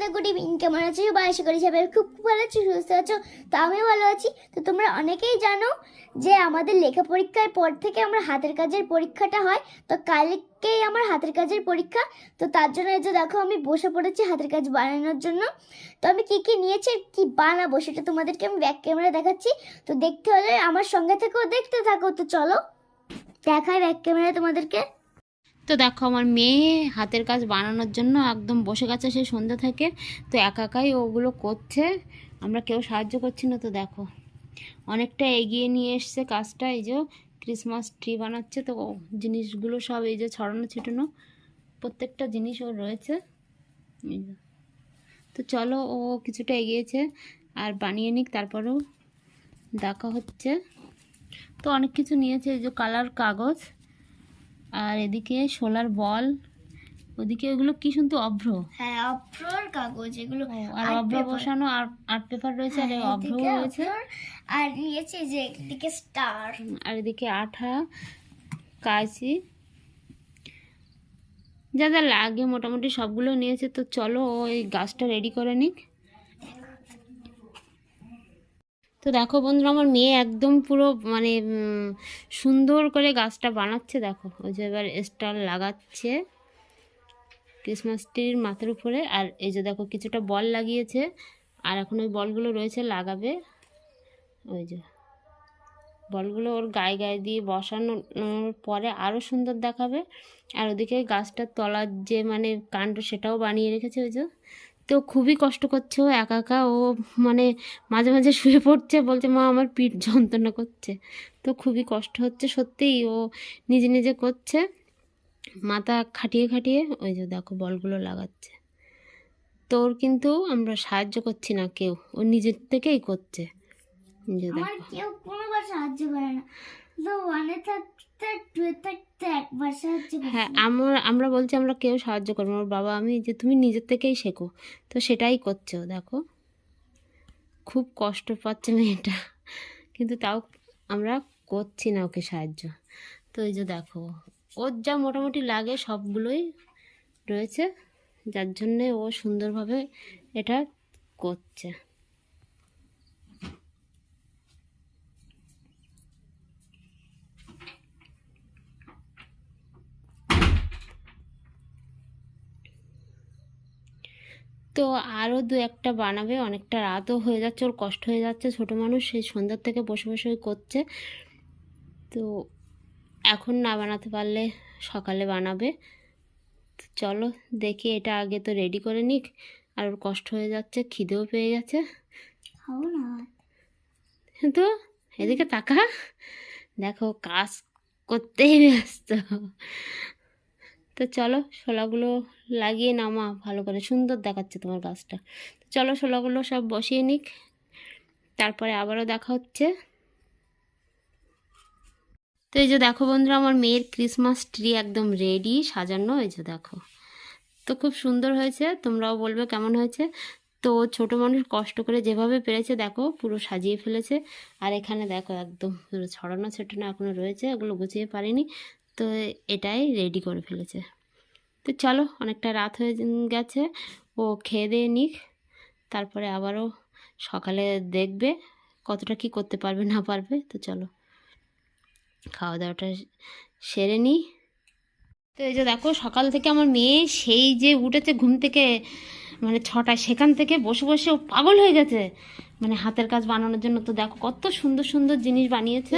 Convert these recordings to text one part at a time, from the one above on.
সন্ধ্যা good evening কেমন আছো? সবাই আশা করি সবাই খুব ভালো আছো, সুস্থ আছো, তো আমিও ভালো আছি। তো তোমরা অনেকেই জানো যে আমাদের লেখা পরীক্ষার পর থেকে আমার হাতের কাজের পরীক্ষাটা হয়। তো কালকেই আমার হাতের কাজের পরীক্ষা। তো তার জন্য এই যে দেখো, আমি বসে পড়েছি হাতের কাজ বানানোর জন্য। তো আমি কী কী নিয়েছি কি বানাবো সেটা তোমাদেরকে আমি ব্যাক ক্যামেরা দেখাচ্ছি। তো দেখতে হলে আমার সঙ্গে থেকেও দেখতে থাকো, তো চলো। দেখায় ব্যাক ক্যামেরা তোমাদেরকে। তো দেখো আমার মেয়ে হাতের কাজ বানানোর জন্য একদম বসে গেছে সেই সন্ধ্যা থেকে। তো একা একাই ওগুলো করছে, আমরা কেউ সাহায্য করছি না তো দেখো। অনেকটা এগিয়ে নিয়ে এসছে কাজটা, এই যে ক্রিসমাস ট্রি বানাচ্ছে, তো জিনিসগুলো সব এই যে ছড়ানো ছিটানো, প্রত্যেকটা জিনিস ওর রয়েছে। তো চলো, ও কিছুটা এগিয়েছে আর বানিয়ে নিক, তারপরেও দেখা হচ্ছে। তো অনেক কিছু নিয়েছে, এই যে কালার কাগজ। আর এদিকে সোলার বল ওদিকে ওগুলো কি শুনতে অভ্র? হ্যাঁ অভ্রর কাগজ এগুলো আর অভ্র বসানো আর আর্ট পেপার রয়েছে আর হ্যাঁ, অভ্র রয়েছে। আর নিয়েছে যে একদিকে স্টার আর এদিকে আঠা কাঁচি। যা যা লাগে মোটামুটি সবগুলো নিয়েছে তো চলো ওই গাছটা রেডি করে নিক। তো দেখো বন্ধুরা, আমার মেয়ে একদম পুরো মানে সুন্দর করে গাছটা বানাচ্ছে দেখো। ওই যে এবার স্টার লাগাচ্ছে ক্রিসমাস ট্রির মাথার উপরে। আর এই যে দেখো কিছুটা বল লাগিয়েছে। আর এখন ওই বলগুলো রয়েছে লাগাবে। ওই যে বলগুলো ওর গায়ে গায়ে দিয়ে বসানোর পরে আরও সুন্দর দেখাবে। আর ওদিকে গাছটার তলার যে মানে কাণ্ড সেটাও বানিয়ে রেখেছে ওই যে। তো খুবই কষ্ট করছে ও একা একা। ও মানে মাঝে মাঝে শুয়ে পড়ছে বলছে মা আমার পিঠ যন্ত্রণা করছে। তো খুবই কষ্ট হচ্ছে সত্যিই। ও নিজে নিজে করছে মাথা খাটিয়ে খাটিয়ে ওই যে দেখো বলগুলো লাগাচ্ছে। তো ওর কিন্তু আমরা সাহায্য করছি না কেউ ও নিজের থেকেই করছে। যে দেখো। কেউ সাহায্য করে না। হ্যাঁ আমরা আমরা বলছি আমরা কেউ সাহায্য করব। ওর বাবা, আমি যে তুমি নিজের থেকেই শেখো, তো সেটাই করছ, দেখো। খুব কষ্ট পাচ্ছে মেয়েটা, কিন্তু তাও আমরা করছি না ওকে সাহায্য। তো এই যে দেখো, ওর যা মোটামুটি লাগে সবগুলোই রয়েছে, যার জন্যে ও সুন্দরভাবে এটা করছে। তো আরও দু একটা বানাবে অনেকটা রাতও হয়ে যাচ্ছে ওর কষ্ট হয়ে যাচ্ছে। ছোটো মানুষ সেই সন্ধ্যার থেকে বসে বসে করছে। তো এখন না বানাতে পারলে সকালে বানাবে। তো চলো দেখি এটা আগে তো রেডি করে নিক। আর ওর কষ্ট হয়ে যাচ্ছে খিদেও পেয়ে গেছে। তো এদিকে তাকা। দেখো কাজ করতেই ব্যস্ত। তো চলো শোলাগুলো লাগিয়ে নামা ভালো করে। সুন্দর দেখাচ্ছে তোমার গাছটা। তো চলো শোলাগুলো সব বসিয়ে নিক। তারপরে আবারও দেখা হচ্ছে। তো এই যে দেখো বন্ধুরা, আমার মেয়ের ক্রিসমাস ট্রি একদম রেডি, সাজানো, এই যে দেখো। তো খুব সুন্দর হয়েছে, তোমরাও বলবে কেমন হয়েছে। তো ছোট মানুষ কষ্ট করে যেভাবে পেরেছে, দেখো, পুরো সাজিয়ে ফেলেছে। আর এখানে দেখো একদম ছড়ানো ছেটানো এখনও রয়েছে, এগুলো গুছিয়ে পারিনি। তো এটাই রেডি করে ফেলেছে। তো চলো, অনেকটা রাত হয়ে গেছে। ও খেয়ে দিয়ে নিক, তারপরে আবারও সকালে দেখবে কতটা কি করতে পারবে, না পারবে। তো চলো খাওয়া দাওয়াটা সেরে নিই। তো এই যে দেখো, সকাল থেকে আমার মেয়ে সেই যে উঠেছে, ঘুম থেকে মানে ছটায় সেখান থেকে বসে বসে ও পাগল হয়ে গেছে। মানে হাতের কাজ বানানোর জন্য তো দেখো কত সুন্দর সুন্দর জিনিস বানিয়েছে।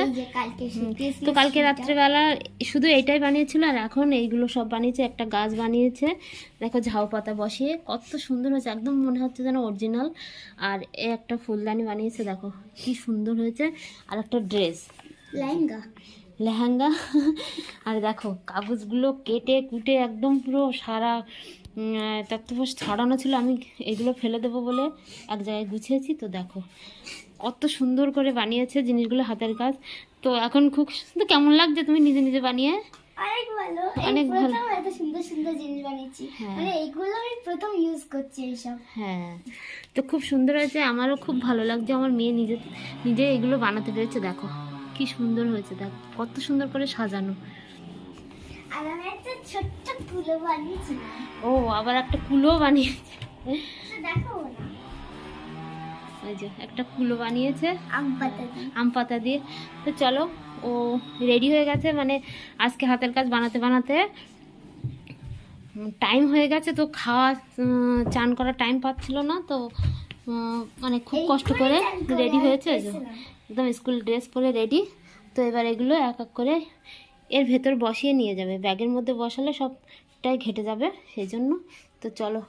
তো কালকে রাত্রেবেলা শুধু এইটাই বানিয়েছিল আর এখন এইগুলো সব বানিয়েছে একটা গাছ বানিয়েছে। দেখো ঝাউ পাতা বসিয়ে কত সুন্দর হয়েছে একদম মনে হচ্ছে যেন অরিজিনাল। আর এ একটা ফুলদানি বানিয়েছে দেখো কি সুন্দর হয়েছে। আর একটা ড্রেস। লেহেঙ্গা। লেহেঙ্গা। আর দেখো কাগজগুলো কেটে কুটে একদম পুরো সারা তত্ত্বপোষ ছড়ানো ছিল আমি এগুলো ফেলে দেবো বলে এক জায়গায় গুছিয়েছি তো দেখো। কত সুন্দর করে বানিয়েছে জিনিসগুলো হাতের কাজ। তো এখন খুব তো কেমন লাগছে তুমি নিজে নিজে বানিয়ে? অনেক ভালো। অনেক ভালো। এত সুন্দর সুন্দর জিনিস বানিয়েছি। হ্যাঁ। মানে এইগুলো আমি প্রথম ইউজ করছি এইসব। হ্যাঁ। তো খুব সুন্দর হয়েছে আমারও খুব ভালো লাগছে আমার মেয়ে নিজে নিজে এগুলো বানাতে পেরেছে দেখো। কি সুন্দর হয়েছে দেখো কত সুন্দর করে সাজানো। আর আমি একটা ছোট্ট ফুলও বানিয়েছি ও আবার একটা কুলো বানিয়েছে। ওই যে একটা কুলো বানিয়েছে। আম পাতা দিয়ে। আম পাতা দিয়ে। তো চলো ও রেডি হয়ে গেছে মানে আজকে হাতের কাজ বানাতে বানাতে। টাইম হয়ে গেছে তো খাওয়া চান করার টাইম পাচ্ছিল না তো মানে খুব কষ্ট করে রেডি হয়েছে। একদম স্কুল ড্রেস পরে রেডি। তো এবার এগুলো এক এক করে এর ভেতর বসিয়ে নিয়ে যাবে। ব্যাগের মধ্যে বসালে সবটাই ঘেটে যাবে সেই জন্য তো চলো।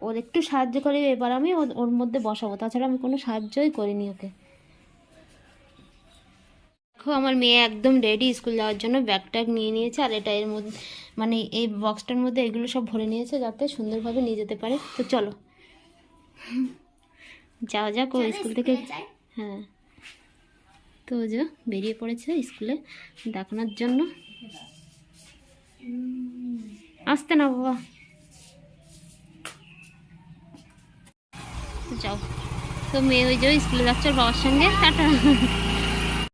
ওর একটু সাহায্য করে এবার আমি ওর- ওর মধ্যে বসাবো। তাছাড়া আমি কোনো সাহায্যই করিনি ওকে। দেখো আমার মেয়ে একদম রেডি স্কুল যাওয়ার জন্য ব্যাগ ট্যাগ নিয়ে নিয়েছে আর এটা এর মধ্যে মানে এই বক্সটার মধ্যে এগুলো সব ভরে নিয়েছে যাতে সুন্দরভাবে নিয়ে যেতে পারে। তো চলো। যাওয়া যাক ও স্কুল থেকে হ্যাঁ। তো যে বেরিয়ে পড়েছে স্কুলে, দেখানোর জন্য। আসতে না বাবা। যাও। তো মেয়ে ওই যে স্কুলে যাচ্ছে বাবার সঙ্গে, টাটা।